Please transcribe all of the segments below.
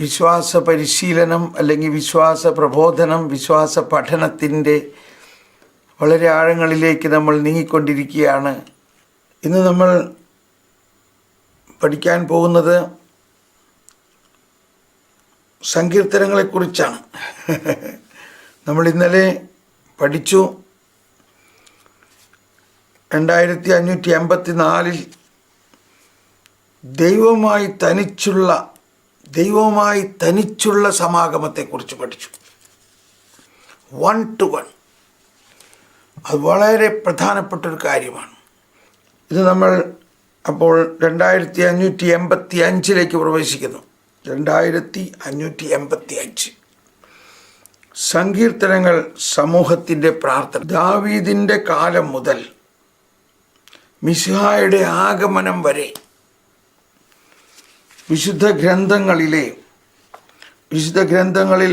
വിശ്വാസ പരിശീലനം അല്ലെങ്കിൽ വിശ്വാസ പ്രബോധനം വിശ്വാസ പഠനത്തിന്റെ വളരെ ആഴങ്ങളിലേക്ക് നമ്മൾ നീങ്ങിക്കൊണ്ടിരിക്കുകയാണ്. ഇന്ന് നമ്മൾ പഠിക്കാൻ പോകുന്നത് സങ്കീർത്തനങ്ങളെക്കുറിച്ചാണ്. നമ്മൾ ഇന്നലെ പഠിച്ചു. രണ്ടായിരത്തി അഞ്ഞൂറ്റി എൺപത്തി നാലിൽ ദൈവമായി തനിച്ചുള്ള ദൈവവുമായി തനിച്ചുള്ള സമാഗമത്തെക്കുറിച്ച് പഠിച്ചു. വൺ ടു വൺ അത് വളരെ പ്രധാനപ്പെട്ടൊരു കാര്യമാണ്. ഇത് നമ്മൾ അപ്പോൾ രണ്ടായിരത്തി അഞ്ഞൂറ്റി എൺപത്തി അഞ്ചിലേക്ക് പ്രവേശിക്കുന്നു. രണ്ടായിരത്തി അഞ്ഞൂറ്റി എൺപത്തി അഞ്ച് സങ്കീർത്തനങ്ങൾ സമൂഹത്തിന്റെ പ്രാർത്ഥന. ദാവീദിന്റെ കാലം മുതൽ മിസ്ഹായുടെ ആഗമനം വരെ വിശുദ്ധ ഗ്രന്ഥങ്ങളിലെ വിശുദ്ധ ഗ്രന്ഥങ്ങളിൽ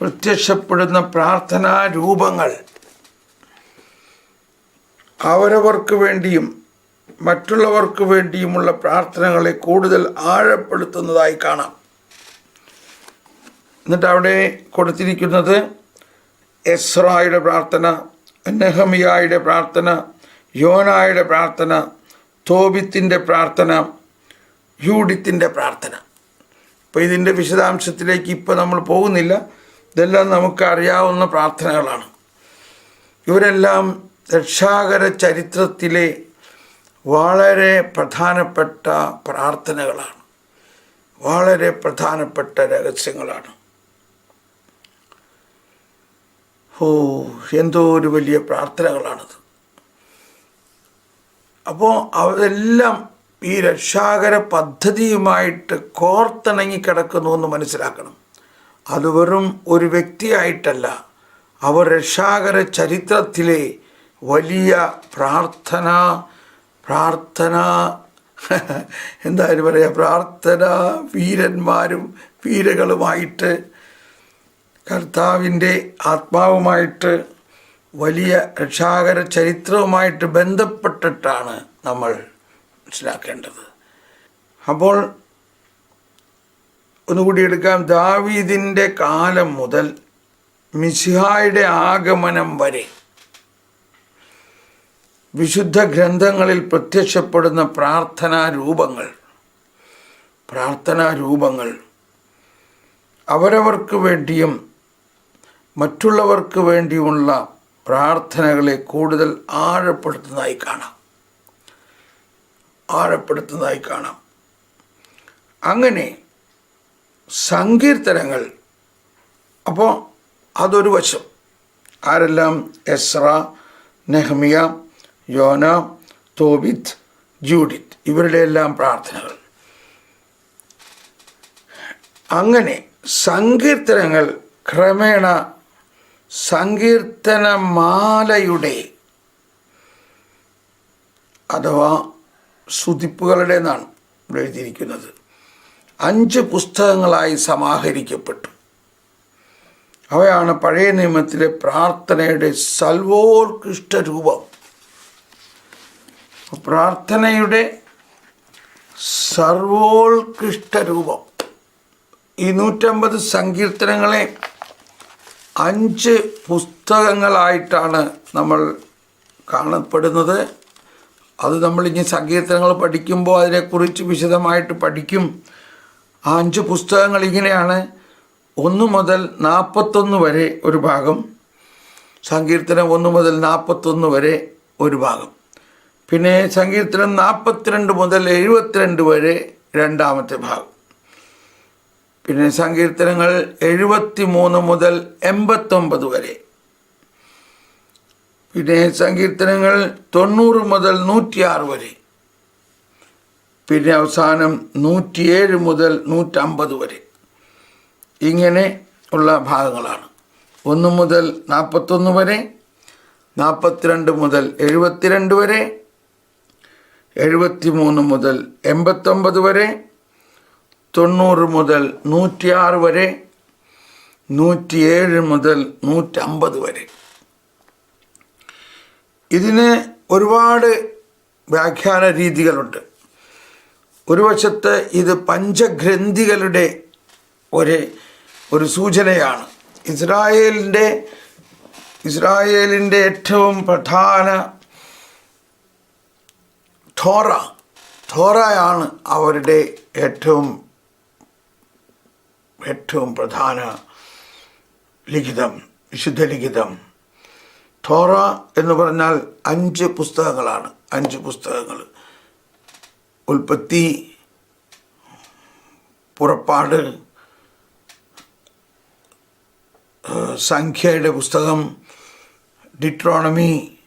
പ്രത്യക്ഷപ്പെടുന്ന പ്രാർത്ഥനാ രൂപങ്ങൾ അവരവർക്ക് വേണ്ടിയും മറ്റുള്ളവർക്ക് വേണ്ടിയുമുള്ള പ്രാർത്ഥനകളെ കൂടുതൽ ആഴപ്പെടുത്തുന്നതായി കാണാം. എന്നിട്ട് അവിടെ കൊടുത്തിരിക്കുന്നത് എസ്രായുടെ പ്രാർത്ഥന നെഹമിയായുടെ പ്രാർത്ഥന യോനായുടെ പ്രാർത്ഥന തോബിത്തിന്റെ പ്രാർത്ഥന യൂഡിത്തിന്റെ പ്രാർത്ഥന. അപ്പോൾ ഇതിന്റെ വിശദാംശത്തിലേക്ക് ഇപ്പോൾ നമ്മൾ പോകുന്നില്ല. ഇതെല്ലാം നമുക്ക് അറിയാവുന്ന പ്രാർത്ഥനകളാണ്. ഇവരെല്ലാം രക്ഷാകര ചരിത്രത്തിലെ വളരെ പ്രധാനപ്പെട്ട പ്രാർത്ഥനകളാണ്. വളരെ പ്രധാനപ്പെട്ട രഹസ്യങ്ങളാണ്. ഓ എന്തോ ഒരു വലിയ പ്രാർത്ഥനകളാണത്. അപ്പോൾ അതെല്ലാം ഈ രക്ഷാകര പദ്ധതിയുമായിട്ട് കോർത്തിണങ്ങി കിടക്കുന്നു എന്ന് മനസ്സിലാക്കണം. അത് വെറും ഒരു വ്യക്തിയായിട്ടല്ല. അവർ രക്ഷാകര ചരിത്രത്തിലെ വലിയ പ്രാർത്ഥന പ്രാർത്ഥന എന്തായാലും പറയുക പ്രാർത്ഥന വീരന്മാരും വീരകളുമായിട്ട് കർത്താവിന്റെ ആത്മാവുമായിട്ട് വലിയ രക്ഷാകര ചരിത്രവുമായിട്ട് ബന്ധപ്പെട്ടിട്ടാണ് നമ്മൾ മനസ്സിലാക്കേണ്ടത്. അപ്പോൾ ഒന്നുകൂടി എടുക്കാം. ദാവീദിന്റെ കാലം മുതൽ മിസിഹായുടെ ആഗമനം വരെ വിശുദ്ധ ഗ്രന്ഥങ്ങളിൽ പ്രത്യക്ഷപ്പെടുന്ന പ്രാർത്ഥനാ രൂപങ്ങൾ പ്രാർത്ഥനാ രൂപങ്ങൾ അവരവർക്ക് വേണ്ടിയും മറ്റുള്ളവർക്ക് വേണ്ടിയുമുള്ള പ്രാർത്ഥനകളെ കൂടുതൽ ആഴപ്പെടുത്തുന്നതായി കാണാം. ആഴപ്പെടുത്തുന്നതായി കാണാം. അങ്ങനെ സങ്കീർത്തനങ്ങൾ. അപ്പോൾ അതൊരു വശം. ആരെല്ലാം? എസ്ര നെഹ്മിയ യോന തോബിത്ത് ജൂഡിത്ത് ഇവരുടെ എല്ലാം പ്രാർത്ഥനകൾ. അങ്ങനെ സങ്കീർത്തനങ്ങൾ ക്രമേണ സങ്കീർത്തനമാലയുടെ അഥവാ ഇവിടെ എഴുതിയിരിക്കുന്നത്. അഞ്ച് പുസ്തകങ്ങളായി സമാഹരിക്കപ്പെട്ടു. അവയാണ് പഴയ നിയമത്തിലെ പ്രാർത്ഥനയുടെ സർവോത്കൃഷ്ട രൂപം. പ്രാർത്ഥനയുടെ സർവോത്കൃഷ്ട രൂപം. ഈ നൂറ്റമ്പത് സങ്കീർത്തനങ്ങളെ അഞ്ച് പുസ്തകങ്ങളായിട്ടാണ് നമ്മൾ കാണപ്പെടുന്നത്. അത് നമ്മൾ ഇനി സങ്കീർത്തനങ്ങൾ പഠിക്കുമ്പോൾ അതിനെക്കുറിച്ച് വിശദമായിട്ട് പഠിക്കും. ആ അഞ്ച് പുസ്തകങ്ങൾ ഇങ്ങനെയാണ്. ഒന്ന് മുതൽ നാൽപ്പത്തൊന്ന് വരെ ഒരു ഭാഗം. സങ്കീർത്തനം ഒന്ന് മുതൽ നാൽപ്പത്തൊന്ന് വരെ ഒരു ഭാഗം. പിന്നെ സങ്കീർത്തനം നാൽപ്പത്തിരണ്ട് മുതൽ എഴുപത്തിരണ്ട് വരെ രണ്ടാമത്തെ ഭാഗം. പിന്നെ സങ്കീർത്തനങ്ങൾ എഴുപത്തി മൂന്ന് മുതൽ എൺപത്തൊമ്പത് വരെ. പിന്നെ സങ്കീർത്തനങ്ങൾ തൊണ്ണൂറ് മുതൽ നൂറ്റിയാറ് വരെ. പിന്നെ അവസാനം നൂറ്റിയേഴ് മുതൽ നൂറ്റമ്പത് വരെ. ഇങ്ങനെ ഉള്ള ഭാഗങ്ങളാണ്. ഒന്ന് മുതൽ നാൽപ്പത്തൊന്ന് വരെ നാൽപ്പത്തിരണ്ട് മുതൽ എഴുപത്തിരണ്ട് വരെ എഴുപത്തി മൂന്ന് മുതൽ എൺപത്തൊമ്പത് വരെ തൊണ്ണൂറ് മുതൽ നൂറ്റിയാറ് വരെ നൂറ്റിയേഴ് മുതൽ നൂറ്റമ്പത് വരെ. ഇതിന് ഒരുപാട് വ്യാഖ്യാന രീതികളുണ്ട്. ഒരു വശത്ത് ഇത് പഞ്ചഗ്രന്ഥികളുടെ ഒരു ഒരു സൂചനയാണ്. ഇസ്രായേലിന്റെ ഇസ്രായേലിന്റെ ഏറ്റവും പ്രധാന ഠോറ ഠോറയാണ് അവരുടെ ഏറ്റവും ഏറ്റവും പ്രധാന ലിഖിതം വിശുദ്ധ ലിഖിതം. ഠോറ എന്ന് പറഞ്ഞാൽ അഞ്ച് പുസ്തകങ്ങളാണ്. അഞ്ച് പുസ്തകങ്ങൾ. ഉൽപ്പത്തി പുറപ്പാട് സംഖ്യയുടെ പുസ്തകം ഡിട്രോണമി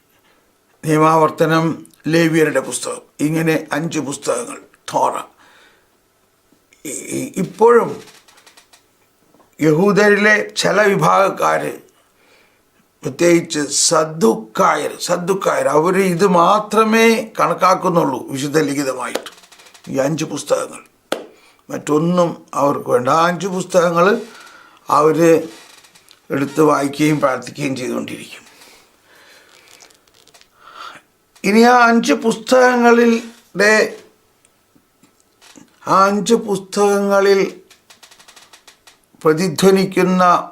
നിയമാവർത്തനം ലേവിയരുടെ പുസ്തകം. ഇങ്ങനെ അഞ്ച് പുസ്തകങ്ങൾ തോറ. ഇപ്പോഴും യഹൂദരിലെ ചില വിഭാഗക്കാർ പ്രത്യേകിച്ച് സദ്ദുക്കായർ സദ്ദുക്കായർ അവർ ഇത് മാത്രമേ കണക്കാക്കുന്നുള്ളൂ വിശുദ്ധ ലിഖിതമായിട്ട്. ഈ അഞ്ച് പുസ്തകങ്ങൾ. മറ്റൊന്നും അവർക്ക് വേണ്ട. ആ അഞ്ച് പുസ്തകങ്ങൾ അവർ എടുത്ത് വായിക്കുകയും പ്രാർത്ഥിക്കുകയും ചെയ്തുകൊണ്ടിരിക്കും. ഇനി ആ അഞ്ച് പുസ്തകങ്ങളിലെ ആ അഞ്ച് പുസ്തകങ്ങളിൽ പ്രതിധ്വനിക്കുന്ന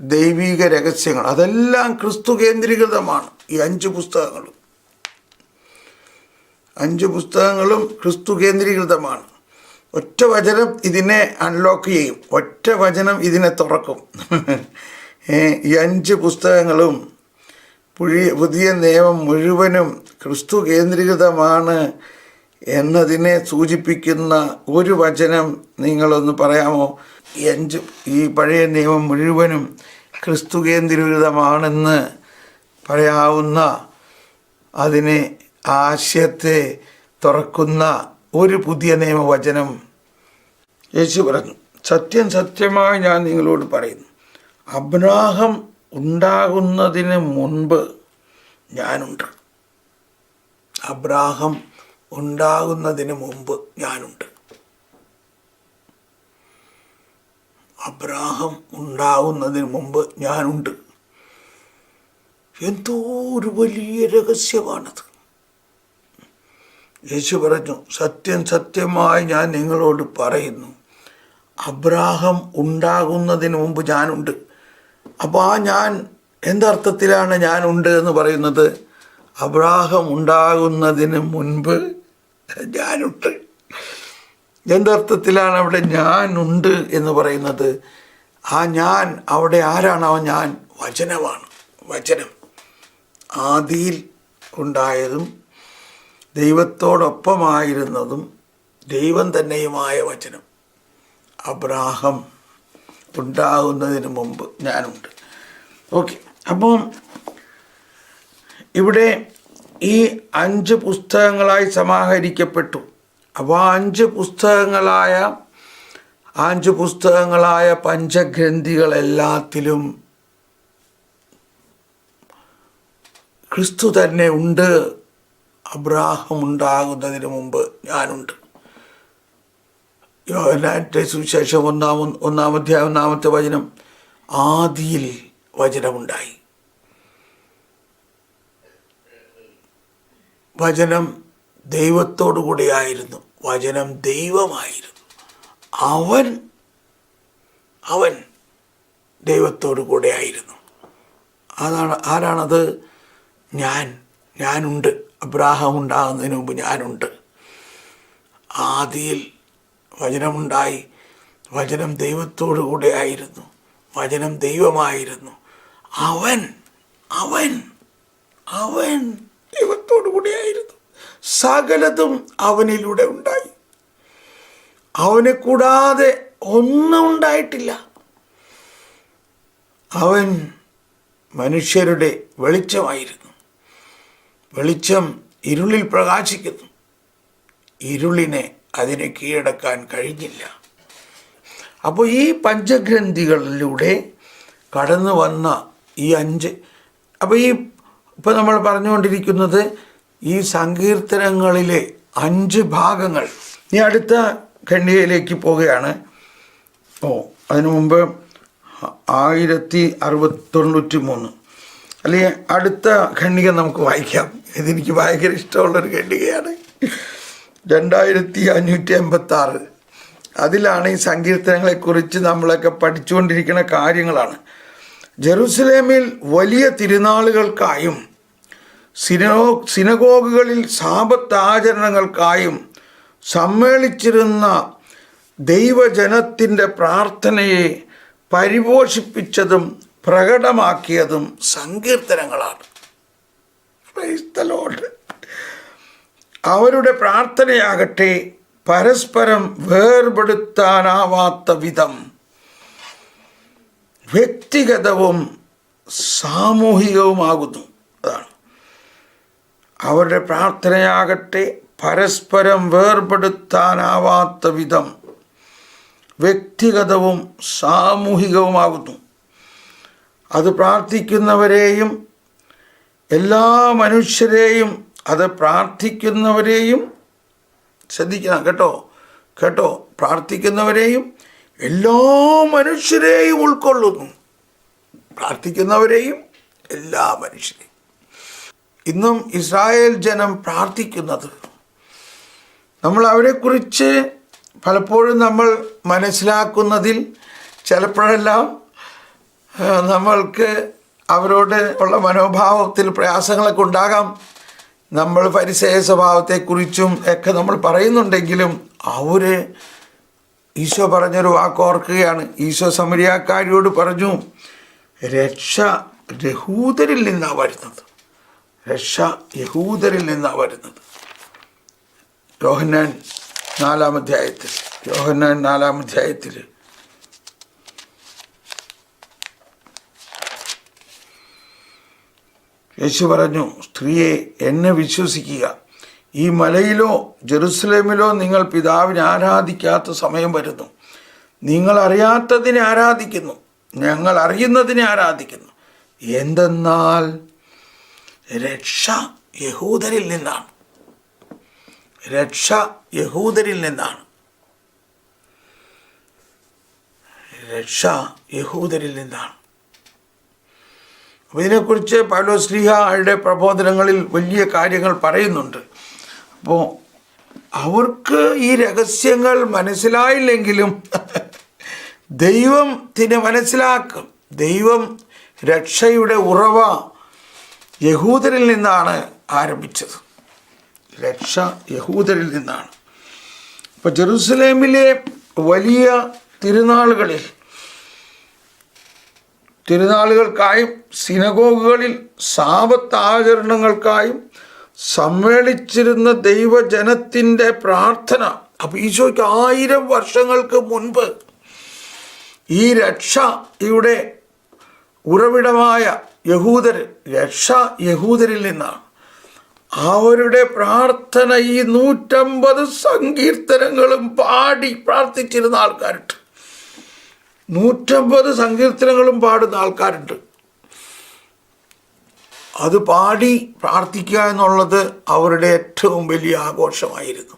ദൈവിക രഹസ്യങ്ങൾ. അതെല്ലാം ക്രിസ്തു കേന്ദ്രീകൃതമാണ്. ഈ അഞ്ച് പുസ്തകങ്ങളും. അഞ്ച് പുസ്തകങ്ങളും ക്രിസ്തു കേന്ദ്രീകൃതമാണ്. ഒറ്റ വചനം ഇതിനെ അൺലോക്ക് ചെയ്യും. ഒറ്റ വചനം ഇതിനെ തുറക്കും. ഈ അഞ്ച് പുസ്തകങ്ങളും പുതിയ പുതിയ നിയമം മുഴുവനും ക്രിസ്തു കേന്ദ്രീകൃതമാണ് എന്നതിനെ സൂചിപ്പിക്കുന്ന ഒരു വചനം നിങ്ങളൊന്ന് പറയാമോ? അഞ്ച് ഈ പഴയ നിയമം മുഴുവനും ക്രിസ്തു കേന്ദ്രീകൃതമാണെന്ന് പറയാവുന്ന അതിനെ ആശയത്തെ തുറക്കുന്ന ഒരു പുതിയ നിയമവചനം യേശു പറഞ്ഞു. സത്യം സത്യമായി ഞാൻ നിങ്ങളോട് പറയുന്നു. അബ്രാഹം ഉണ്ടാകുന്നതിന് മുൻപ് ഞാനുണ്ട്. അബ്രാഹം ഉണ്ടാകുന്നതിന് മുമ്പ് ഞാനുണ്ട്. അബ്രാഹം ഉണ്ടാവുന്നതിന് മുമ്പ് ഞാനുണ്ട്. എന്തോ ഒരു വലിയ രഹസ്യമാണത്. യേശു പറഞ്ഞു സത്യം സത്യമായി ഞാൻ നിങ്ങളോട് പറയുന്നു. അബ്രാഹം ഉണ്ടാകുന്നതിന് മുമ്പ് ഞാനുണ്ട്. അപ്പോൾ ആ ഞാൻ എന്തർത്ഥത്തിലാണ് ഞാനുണ്ട് എന്ന് പറയുന്നത്? അബ്രാഹം ഉണ്ടാകുന്നതിന് മുൻപ് ഞാനുണ്ട്. എന്തർത്ഥത്തിലാണ് അവിടെ ഞാൻ ഉണ്ട് എന്ന് പറയുന്നത്. ആ ഞാൻ അവിടെ ആരാണ് ഞാൻ? വചനമാണ്. വചനം. ആദിയിൽ ഉണ്ടായതും ദൈവത്തോടൊപ്പമായിരുന്നതും ദൈവം തന്നെയുമായ വചനം. അബ്രാഹം ഉണ്ടാകുന്നതിന് മുമ്പ് ഞാനുണ്ട്. ഓക്കെ. അപ്പം ഇവിടെ ഈ അഞ്ച് പുസ്തകങ്ങളായി സമാഹരിക്കപ്പെട്ടു. അപ്പോൾ അഞ്ച് പുസ്തകങ്ങളായ അഞ്ച് പുസ്തകങ്ങളായ പഞ്ചഗ്രന്ഥികളെല്ലാത്തിലും ക്രിസ്തു തന്നെ ഉണ്ട് അബ്രാഹം ഉണ്ടാകുന്നതിന് മുമ്പ് ഞാനുണ്ട്. യോഹന്നാന്റെ സുവിശേഷം ഒന്നാം ഒന്നാമധ്യായ ഒന്നാമത്തെ വചനം ആദിയിൽ വചനമുണ്ടായി. വചനം ദൈവത്തോടു കൂടിയായിരുന്നു വചനം ദൈവമായിരുന്നു. അവൻ അവൻ ദൈവത്തോടു കൂടെ ആയിരുന്നു. അതാണ് ആരാണത്? ഞാൻ ഞാനുണ്ട്. അബ്രാഹം ഉണ്ടാകുന്നതിന് മുമ്പ് ഞാനുണ്ട്. ആദിയിൽ വചനമുണ്ടായി. വചനം ദൈവത്തോടു കൂടെ ആയിരുന്നു. വചനം ദൈവമായിരുന്നു. അവൻ അവൻ അവൻ ദൈവത്തോടു കൂടെയായിരുന്നു സകലതും അവനിലൂടെ ഉണ്ടായി. അവനെ കൂടാതെ ഒന്നും ഉണ്ടായിട്ടില്ല. അവൻ മനുഷ്യരുടെ വെളിച്ചമായിരുന്നു. വെളിച്ചം ഇരുളിൽ പ്രകാശിക്കുന്നു. ഇരുളിനെ അതിനെ കീഴടക്കാൻ കഴിഞ്ഞില്ല. അപ്പോൾ ഈ പഞ്ചഗ്രന്ഥികളിലൂടെ കടന്നു വന്ന ഈ അഞ്ച് അപ്പോൾ ഈ ഇപ്പോൾ നമ്മൾ പറഞ്ഞുകൊണ്ടിരിക്കുന്നത് ഈ സങ്കീർത്തനങ്ങളിലെ അഞ്ച് ഭാഗങ്ങൾ ഈ അടുത്ത ഖണ്ഡികയിലേക്ക് പോവുകയാണ്. ഓ അതിനു മുമ്പ് ആയിരത്തി അറുപത്തി തൊണ്ണൂറ്റി മൂന്ന് അല്ലെങ്കിൽ അടുത്ത ഖണ്ഡിക നമുക്ക് വായിക്കാം. ഇതെനിക്ക് ഭയങ്കര ഇഷ്ടമുള്ളൊരു ഖണ്ഡികയാണ്. രണ്ടായിരത്തി അഞ്ഞൂറ്റി എൺപത്തി ആറ് അതിലാണ് ഈ സങ്കീർത്തനങ്ങളെക്കുറിച്ച് നമ്മളൊക്കെ പഠിച്ചുകൊണ്ടിരിക്കുന്ന കാര്യങ്ങളാണ്. ജെറുസലേമിൽ വലിയ തിരുനാളുകൾക്കായും സിനോ സിനഗോഗുകളിൽ സാപത്താചരണങ്ങൾക്കായും സമ്മേളിച്ചിരുന്ന ദൈവജനത്തിന്റെ പ്രാർത്ഥനയെ പരിപോഷിപ്പിച്ചതും പ്രകടമാക്കിയതും സങ്കീർത്തനങ്ങളാണ്. അവരുടെ പ്രാർത്ഥനയാകട്ടെ പരസ്പരം വേർപെടുത്താനാവാത്ത വിധം വ്യക്തിഗതവും സാമൂഹികവുമാകുന്നു. അവരുടെ പ്രാർത്ഥനയാകട്ടെ പരസ്പരം വേർപെടുത്താനാവാത്ത വിധം വ്യക്തിഗതവും സാമൂഹികവുമാകുന്നു. അത് പ്രാർത്ഥിക്കുന്നവരെയും എല്ലാ മനുഷ്യരെയും അത് പ്രാർത്ഥിക്കുന്നവരെയും ശ്രദ്ധിക്കണം കേട്ടോ കേട്ടോ. പ്രാർത്ഥിക്കുന്നവരെയും എല്ലാ മനുഷ്യരെയും ഉൾക്കൊള്ളുന്നു. പ്രാർത്ഥിക്കുന്നവരെയും എല്ലാ മനുഷ്യരെയും. ഇന്നും ഇസ്രായേൽ ജനം പ്രാർത്ഥിക്കുന്നത്. നമ്മൾ അവരെക്കുറിച്ച് പലപ്പോഴും നമ്മൾ മനസ്സിലാക്കുന്നതിൽ ചിലപ്പോഴെല്ലാം നമ്മൾക്ക് അവരോട് ഉള്ള മനോഭാവത്തിൽ പ്രയാസങ്ങളൊക്കെ ഉണ്ടാകാം. നമ്മൾ പരിസയ സ്വഭാവത്തെക്കുറിച്ചും ഒക്കെ നമ്മൾ പറയുന്നുണ്ടെങ്കിലും അവർ ഈശോ പറഞ്ഞൊരു വാക്ക് ഓർക്കുകയാണ്. ഈശോ സമരിയാക്കാരിയോട് പറഞ്ഞു രക്ഷ രഹൂദരിൽ നിന്നാണ് വരുന്നത്. രക്ഷ യഹൂദരിൽ നിന്നാണ് വരുന്നത്. യോഹന്നാൻ നാലാം അധ്യായത്തിൽ യോഹന്നാൻ നാലാം അധ്യായത്തിൽ യേശു പറഞ്ഞു സ്ത്രീയെ എന്നെ വിശ്വസിക്കുക. ഈ മലയിലോ ജെറുസലേമിലോ നിങ്ങൾ പിതാവിനെ ആരാധിക്കാത്ത സമയം വരുന്നു. നിങ്ങൾ അറിയാത്തതിനെ ആരാധിക്കുന്നു. ഞങ്ങൾ അറിയുന്നതിനെ ആരാധിക്കുന്നു. എന്തെന്നാൽ രക്ഷ യഹൂദരിൽ നിന്നാണ്. രക്ഷ യഹൂദരിൽ നിന്നാണ്. രക്ഷ യഹൂദരിൽ നിന്നാണ്. അപ്പോൾ ഇതിനെക്കുറിച്ച് പൗലോ പൗലോസ്ലിഹയുടെ പ്രബോധനങ്ങളിൽ വലിയ കാര്യങ്ങൾ പറയുന്നുണ്ട്. അപ്പോൾ അവർക്ക് ഈ രഹസ്യങ്ങൾ മനസ്സിലായില്ലെങ്കിലും ദൈവം തിന് മനസ്സിലാക്കും. ദൈവം രക്ഷയുടെ ഉറവ യഹൂദരിൽ നിന്നാണ് ആരംഭിച്ചത്. രക്ഷ യഹൂദരിൽ നിന്നാണ്. അപ്പോൾ ജെറുസലേമിലെ വലിയ തിരുനാളുകളിൽ തിരുനാളുകൾക്കായും സിനഗോഗുകളിൽ സാപത്ത് ആചരണങ്ങൾക്കായും സമ്മേളിച്ചിരുന്ന ദൈവജനത്തിന്റെ പ്രാർത്ഥന അപ്പം ഈശോയ്ക്ക് ആയിരം വർഷങ്ങൾക്ക് മുൻപ് ഈ രക്ഷ ഇവിടെ ഉറവിടമായ യഹൂദർ രക്ഷ യഹൂദരിൽ നിന്നാണ്. അവരുടെ പ്രാർത്ഥന ഈ നൂറ്റമ്പത് സങ്കീർത്തനങ്ങളും പാടി പ്രാർത്ഥിച്ചിരുന്ന ആൾക്കാരുണ്ട്. നൂറ്റമ്പത് സങ്കീർത്തനങ്ങളും പാടുന്ന ആൾക്കാരുണ്ട്. അത് പാടി പ്രാർത്ഥിക്കുക എന്നുള്ളത് അവരുടെ ഏറ്റവും വലിയ ആഘോഷമായിരുന്നു.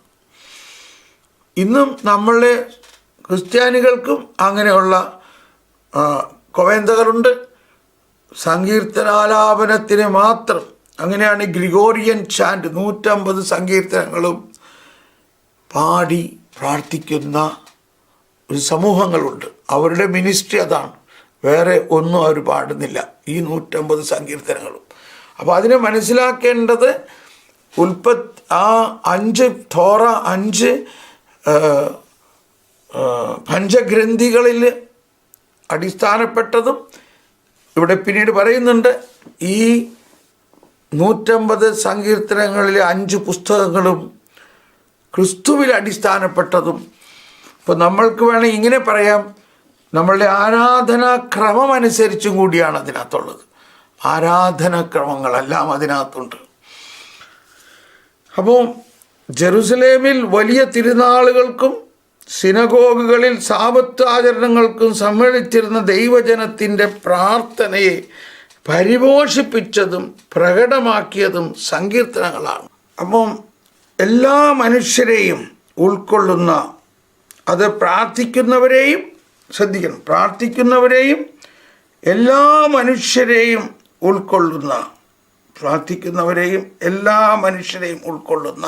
ഇന്നും നമ്മളുടെ ക്രിസ്ത്യാനികൾക്കും അങ്ങനെയുള്ള കൊവേന്തകളുണ്ട്. സങ്കീർത്തനാലാപനത്തിന് മാത്രം. അങ്ങനെയാണ് ഗ്രിഗോറിയൻ ചാൻഡ് നൂറ്റമ്പത് സങ്കീർത്തനങ്ങളും പാടി പ്രാർത്ഥിക്കുന്ന ഒരു സമൂഹങ്ങളുണ്ട്. അവരുടെ മിനിസ്ട്രി അതാണ്. വേറെ ഒന്നും അവർ പാടുന്നില്ല ഈ നൂറ്റമ്പത് സങ്കീർത്തനങ്ങളും. അപ്പോൾ അതിനെ മനസ്സിലാക്കേണ്ടത് ഉൽപ്പത്ത് ആ അഞ്ച് തോറ അഞ്ച് പഞ്ചഗ്രന്ഥികളിൽ അടിസ്ഥാനപ്പെട്ടതും ഇവിടെ പിന്നീട് പറയുന്നുണ്ട് ഈ നൂറ്റമ്പത് സങ്കീർത്തനങ്ങളിലെ അഞ്ച് പുസ്തകങ്ങളും ക്രിസ്തുവിൽ അടിസ്ഥാനപ്പെട്ടതും. ഇപ്പോൾ നമ്മൾക്ക് വേണമെങ്കിൽ ഇങ്ങനെ പറയാം നമ്മളുടെ ആരാധനാക്രമം അനുസരിച്ചും കൂടിയാണ് അതിനകത്തുള്ളത്. ആരാധനാക്രമങ്ങളെല്ലാം അതിനകത്തുണ്ട്. അപ്പോൾ ജെറുസലേമിൽ വലിയ തിരുനാളുകൾക്കും സിനഗോഗുകളിൽ സാപത്ത് ആചരണങ്ങൾക്കും സമ്മേളിച്ചിരുന്ന ദൈവജനത്തിന്റെ പ്രാർത്ഥനയെ പരിപോഷിപ്പിച്ചതും പ്രകടമാക്കിയതും സങ്കീർത്തനങ്ങളാണ്. അപ്പം എല്ലാ മനുഷ്യരെയും ഉൾക്കൊള്ളുന്ന അത് പ്രാർത്ഥിക്കുന്നവരെയും ശ്രദ്ധിക്കണം. പ്രാർത്ഥിക്കുന്നവരെയും എല്ലാ മനുഷ്യരെയും ഉൾക്കൊള്ളുന്ന പ്രാർത്ഥിക്കുന്നവരെയും എല്ലാ മനുഷ്യരെയും ഉൾക്കൊള്ളുന്ന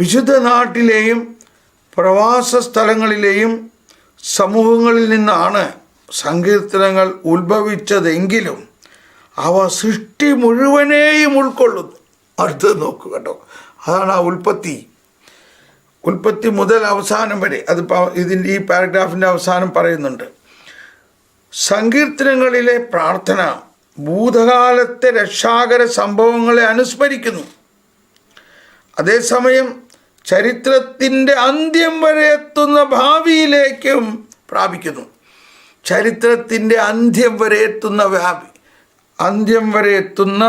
വിശുദ്ധ നാട്ടിലെയും പ്രവാസ സ്ഥലങ്ങളിലെയും സമൂഹങ്ങളിൽ നിന്നാണ് സങ്കീർത്തനങ്ങൾ ഉത്ഭവിച്ചതെങ്കിലും അവ സൃഷ്ടി മുഴുവനെയും ഉൾക്കൊള്ളുന്നു. അടുത്തത് നോക്കൂ കേട്ടോ. അതാണ് ആ ഉൽപ്പത്തി. ഉൽപ്പത്തി മുതൽ അവസാനം വരെ അത് ഇതിന്റെ ഈ പാരഗ്രാഫിന്റെ അവസാനം പറയുന്നുണ്ട്. സങ്കീർത്തനങ്ങളിലെ പ്രാർത്ഥന ഭൂതകാലത്തെ രക്ഷാകര സംഭവങ്ങളെ അനുസ്മരിക്കുന്നു. അതേസമയം ചരിത്രത്തിന്റെ അന്ത്യം വരെ എത്തുന്ന ഭാവിയിലേക്കും പ്രാപിക്കുന്നു. ചരിത്രത്തിന്റെ അന്ത്യം വരെ എത്തുന്ന വ്യാപി അന്ത്യം വരെ എത്തുന്ന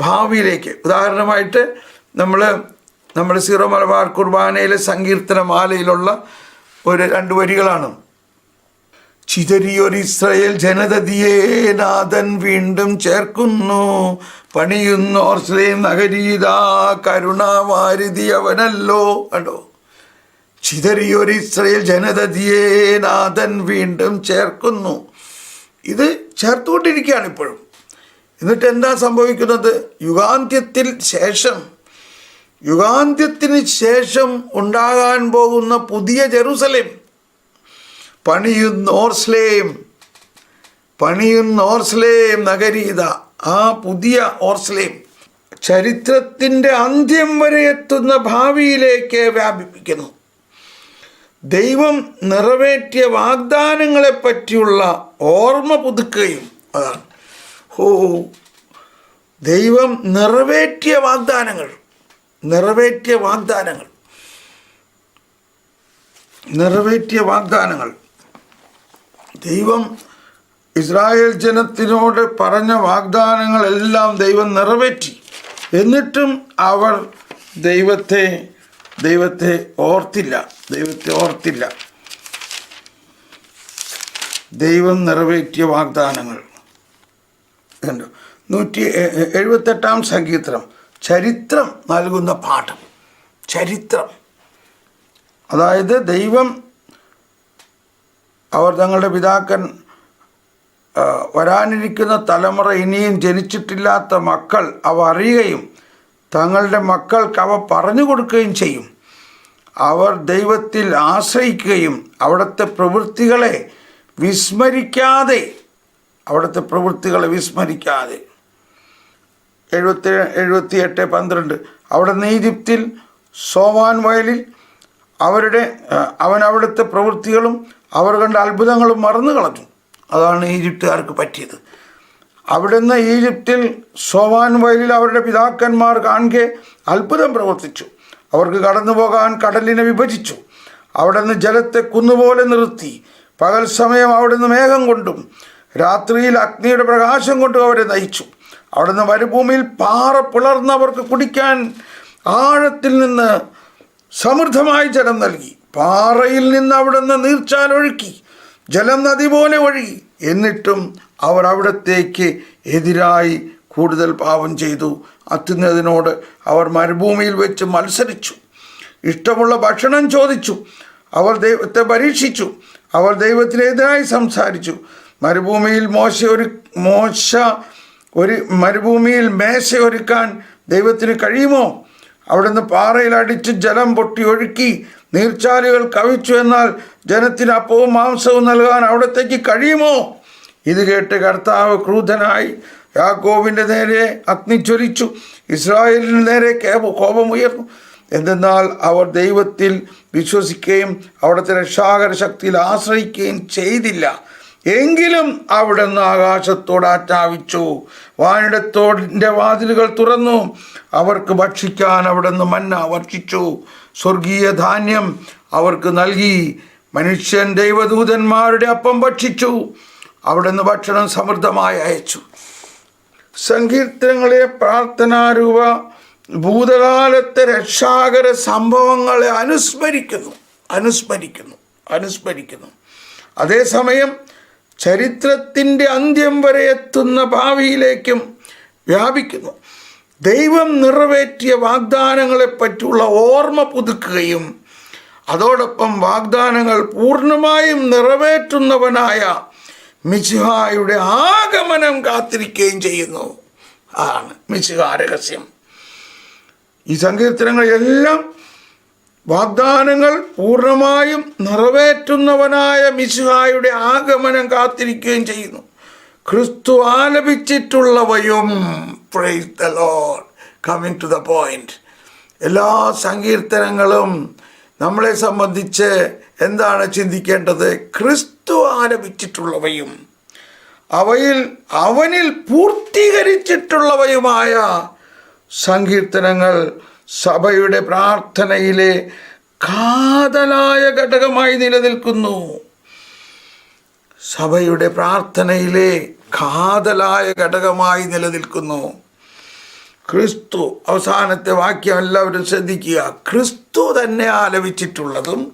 ഭാവിയിലേക്ക്. ഉദാഹരണമായിട്ട് നമ്മൾ നമ്മൾ സീറോ മലബാർ കുർബാനയിലെ സങ്കീർത്തന മാലയിലുള്ള ഒരു രണ്ട് വരികളാണ്. ചിതറിയൊരു ഇസ്രയേൽ ജനതതിയെ നാഥൻ വീണ്ടും ചേർക്കുന്നു. പണിയുന്നോർ ശ്രീ നഗരീതാ കരുണാവാരിധി അവനല്ലോ. കണ്ടോ? ചിതരിയൊരു ഇസ്രയേൽ ജനതതിയെ നാഥൻ വീണ്ടും ചേർക്കുന്നു. ഇത് ചേർത്തുകൊണ്ടിരിക്കുകയാണ് ഇപ്പോഴും. എന്നിട്ട് എന്താ സംഭവിക്കുന്നത്? യുഗാന്ത്യത്തിൽ ശേഷം യുഗാന്ത്യത്തിന് ശേഷം ഉണ്ടാകാൻ പോകുന്ന പുതിയ ജെറുസലേം പണിയുന്നോർസ്ലേം പണിയുന്നോർസ്ലേം നഗരീത ആ പുതിയ ഓർസ്ലേം. ചരിത്രത്തിന്റെ അന്ത്യം വരെ എത്തുന്ന ഭാവിയിലേക്ക് വ്യാപിപ്പിക്കുന്നു. ദൈവം നിറവേറ്റിയ വാഗ്ദാനങ്ങളെ പറ്റിയുള്ള ഓർമ്മ പുതുക്കുകയും അതാണ്. ഓ ദൈവം നിറവേറ്റിയ വാഗ്ദാനങ്ങൾ നിറവേറ്റിയ വാഗ്ദാനങ്ങൾ നിറവേറ്റിയ വാഗ്ദാനങ്ങൾ. ദൈവം ഇസ്രായേൽ ജനത്തിനോട് പറഞ്ഞ വാഗ്ദാനങ്ങളെല്ലാം ദൈവം നിറവേറ്റി. എന്നിട്ടും അവർ ദൈവത്തെ ദൈവത്തെ ഓർത്തില്ല. ദൈവത്തെ ഓർത്തില്ല. ദൈവം നിറവേറ്റിയ വാഗ്ദാനങ്ങൾ. കണ്ടു? നൂറ്റി എഴുപത്തെട്ടാം സങ്കീർത്തനം. ചരിത്രം നൽകുന്ന പാഠം. ചരിത്രം. അതായത് ദൈവം അവർ തങ്ങളുടെ പിതാക്കൻ വരാനിരിക്കുന്ന തലമുറ ഇനിയും ജനിച്ചിട്ടില്ലാത്ത മക്കൾ അവ അറിയുകയും തങ്ങളുടെ മക്കൾക്ക് അവ പറഞ്ഞു കൊടുക്കുകയും ചെയ്യും. അവർ ദൈവത്തിൽ ആശ്രയിക്കുകയും അവിടുത്തെ പ്രവൃത്തികളെ വിസ്മരിക്കാതെ അവിടുത്തെ പ്രവൃത്തികളെ വിസ്മരിക്കാതെ. എഴുപത്തി എഴുപത്തി എട്ട് പന്ത്രണ്ട്. അവിടെ നീജിപ്തിൽ സോവാൻ വയലിൽ അവരുടെ അവൻ അവിടുത്തെ പ്രവൃത്തികളും അവർ കണ്ട അത്ഭുതങ്ങളും മറന്നു കളഞ്ഞു. അതാണ് ഈജിപ്തുകാർക്ക് പറ്റിയത്. അവിടുന്ന് ഈജിപ്തിൽ സോവാൻ വയലിൽ അവരുടെ പിതാക്കന്മാർ കാണെ അത്ഭുതം പ്രവർത്തിച്ചു. അവർക്ക് കടന്നു പോകാൻ കടലിനെ വിഭജിച്ചു. അവിടുന്ന് ജലത്തെ കുന്നുപോലെ നിർത്തി. പകൽ സമയം അവിടുന്ന് മേഘം കൊണ്ടും രാത്രിയിൽ അഗ്നിയുടെ പ്രകാശം കൊണ്ടും അവരെ നയിച്ചു. അവിടുന്ന് മരുഭൂമിയിൽ പാറ പിളർന്നവർക്ക് കുടിക്കാൻ ആഴത്തിൽ നിന്ന് സമൃദ്ധമായി ജലം നൽകി. പാറയിൽ നിന്ന് അവിടുന്ന് നീർച്ചാൽ ഒഴുക്കി. ജലം നദി പോലെ ഒഴുകി. എന്നിട്ടും അവർ അവിടത്തേക്ക് എതിരായി കൂടുതൽ പാപം ചെയ്തു. അത്തുന്നതിനോട് അവർ മരുഭൂമിയിൽ വെച്ച് മത്സരിച്ചു. ഇഷ്ടമുള്ള ഭക്ഷണം ചോദിച്ചു. അവർ ദൈവത്തെ പരീക്ഷിച്ചു. അവർ ദൈവത്തിനെതിരായി സംസാരിച്ചു. മരുഭൂമിയിൽ മോശ ഒരു മോശ ഒരു മരുഭൂമിയിൽ മേശ ഒരുക്കാൻ ദൈവത്തിന് കഴിയുമോ? അവിടുന്ന് പാറയിലടിച്ച് ജലം പൊട്ടി ഒഴുക്കി നീർച്ചാലുകൾ കവിച്ചു എന്നാൽ ജനത്തിന് അപ്പവും മാംസവും നൽകാൻ അവിടത്തേക്ക് കഴിയുമോ? ഇത് കേട്ട് കർത്താവ് ക്രൂധനായി യാക്കോബിന്റെ നേരെ അഗ്നി ചൊരിച്ചു ഇസ്രായേലിന് നേരെ കോപം കോപമുയർന്നു. എന്തെന്നാൽ അവർ ദൈവത്തിൽ വിശ്വസിക്കുകയും അവിടുത്തെ രക്ഷാകര ശക്തിയിൽ ആശ്രയിക്കുകയും ചെയ്തില്ല. എങ്കിലും അവിടുന്ന് ആകാശത്തോട് ആറ്റാവിച്ചു വാനിടത്തോടിന്റെ വാതിലുകൾ തുറന്നു. അവർക്ക് ഭക്ഷിക്കാൻ അവിടുന്ന് മന്ന വർഷിച്ചു. സ്വർഗീയ ധാന്യം അവർക്ക് നൽകി. മനുഷ്യൻ ദൈവദൂതന്മാരുടെ അപ്പം ഭക്ഷിച്ചു. അവിടുന്ന് ഭക്ഷണം സമൃദ്ധമായി അയച്ചു. സങ്കീർത്തനങ്ങളെ പ്രാർത്ഥനാരൂപ ഭൂതകാലത്തെ രക്ഷാകര സംഭവങ്ങളെ അനുസ്മരിക്കുന്നു. അനുസ്മരിക്കുന്നു. അനുസ്മരിക്കുന്നു. അതേസമയം ചരിത്രത്തിന്റെ അന്ത്യം വരെ എത്തുന്ന ഭാവിയിലേക്കും വ്യാപിക്കുന്നു. ദൈവം നിറവേറ്റിയ വാഗ്ദാനങ്ങളെ പറ്റിയുള്ള ഓർമ്മ പുതുക്കുകയും അതോടൊപ്പം വാഗ്ദാനങ്ങൾ പൂർണമായും നിറവേറ്റുന്നവനായ മിശിഹായുടെ ആഗമനം കാത്തിരിക്കുകയും ചെയ്യുന്നു. ആണ് മിശിഹ രഹസ്യം. ഈ സങ്കീർത്തനങ്ങളെല്ലാം വാഗ്ദാനങ്ങൾ പൂർണമായും നിറവേറ്റുന്നവനായ മിശുഹായുടെ ആഗമനം കാത്തിരിക്കുകയും ചെയ്യുന്നു. ക്രിസ്തു ആലപിച്ചിട്ടുള്ളവയും praise coming to the point എല്ലാ സങ്കീർത്തനങ്ങളും നമ്മളെ സംബന്ധിച്ച് എന്താണ് ചിന്തിക്കേണ്ടത്? ക്രിസ്തു ആലപിച്ചിട്ടുള്ളവയും അവയിൽ അവനിൽ പൂർത്തീകരിച്ചിട്ടുള്ളവയുമായ സങ്കീർത്തനങ്ങൾ സഭയുടെ പ്രാർത്ഥനയിലെ കാതലായ ഘടകമായി നിലനിൽക്കുന്നു. സഭയുടെ പ്രാർത്ഥനയിലെ കാതലായ ഘടകമായി നിലനിൽക്കുന്നു. ക്രിസ്തു അവസാനത്തെ വാക്യം എല്ലാവരും ശ്രദ്ധിക്കുക. ക്രിസ്തു തന്നെ ആലപിച്ചിട്ടുള്ളതും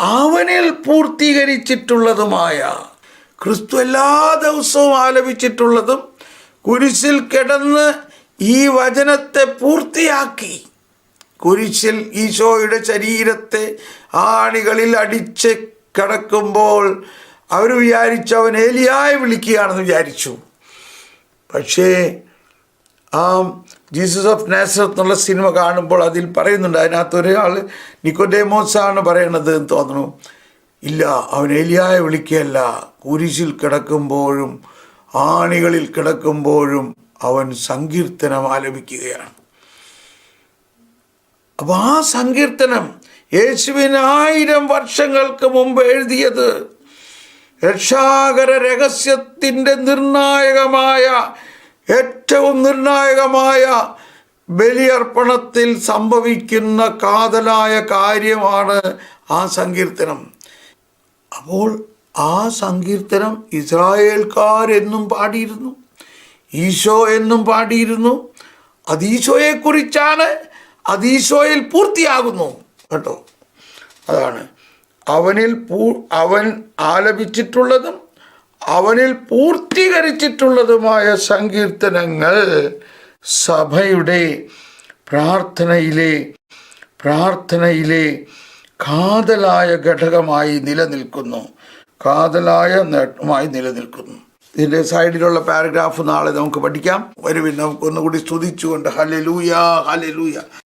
അവനിൽ പൂർത്തീകരിച്ചിട്ടുള്ളതുമായ ക്രിസ്തു എല്ലാ ദിവസവും ആലപിച്ചിട്ടുള്ളതും കുരിശിൽ കിടന്ന് ഈ വചനത്തെ പൂർത്തിയാക്കി. കുരിശിൽ ഈശോയുടെ ശരീരത്തെ ആണികളിൽ അടിച്ച് കിടക്കുമ്പോൾ അവർ വിചാരിച്ചു അവൻ ഏലിയായി വിളിക്കുകയാണെന്ന് വിചാരിച്ചു. പക്ഷേ ആ ജീസസ് ഓഫ് നാസറത്ത് എന്നുള്ള സിനിമ കാണുമ്പോൾ അതിൽ പറയുന്നുണ്ട് അതിനകത്ത് ഒരാൾ നിക്കോഡേമോസ് ആണ് പറയണത് എന്ന് തോന്നുന്നു. ഇല്ല അവൻ ഏലിയായ വിളിക്കുകയല്ല. കുരിശിൽ കിടക്കുമ്പോഴും ആണികളിൽ കിടക്കുമ്പോഴും അവൻ സങ്കീർത്തനം ആലപിക്കുകയാണ്. അപ്പോൾ ആ സങ്കീർത്തനം യേശുവിന് ആയിരം വർഷങ്ങൾക്ക് മുമ്പ് എഴുതിയത് രക്ഷാകര രഹസ്യത്തിന്റെ നിർണായകമായ ഏറ്റവും നിർണായകമായ ബലിയർപ്പണത്തിൽ സംഭവിക്കുന്ന കാതലായ കാര്യമാണ് ആ സങ്കീർത്തനം. അപ്പോൾ ആ സങ്കീർത്തനം ഇസ്രായേൽക്കാരെന്നും പാടിയിരുന്നു. ഈശോ എന്നും പാടിയിരുന്നു. അത് ഈശോയെക്കുറിച്ചാണ്. അത് ഈശോയിൽ പൂർത്തിയാകുന്നു കേട്ടോ. അതാണ്. അവനിൽ പൂ അവൻ ആലപിച്ചിട്ടുള്ളതും അവനിൽ പൂർത്തീകരിച്ചിട്ടുള്ളതുമായ സങ്കീർത്തനങ്ങൾ സഭയുടെ പ്രാർത്ഥനയിലെ പ്രാർത്ഥനയിലെ കാതലായ ഘടകമായി നിലനിൽക്കുന്നു. കാതലായ നേട്ടമായി നിലനിൽക്കുന്നു. ഇതിന്റെ സൈഡിലുള്ള പാരഗ്രാഫ് നാളെ നമുക്ക് പഠിക്കാം. വരുവിൻ നമുക്ക് ഒന്നുകൂടി സ്തുതിച്ചുകൊണ്ട് ഹലലൂയ ഹലലൂയ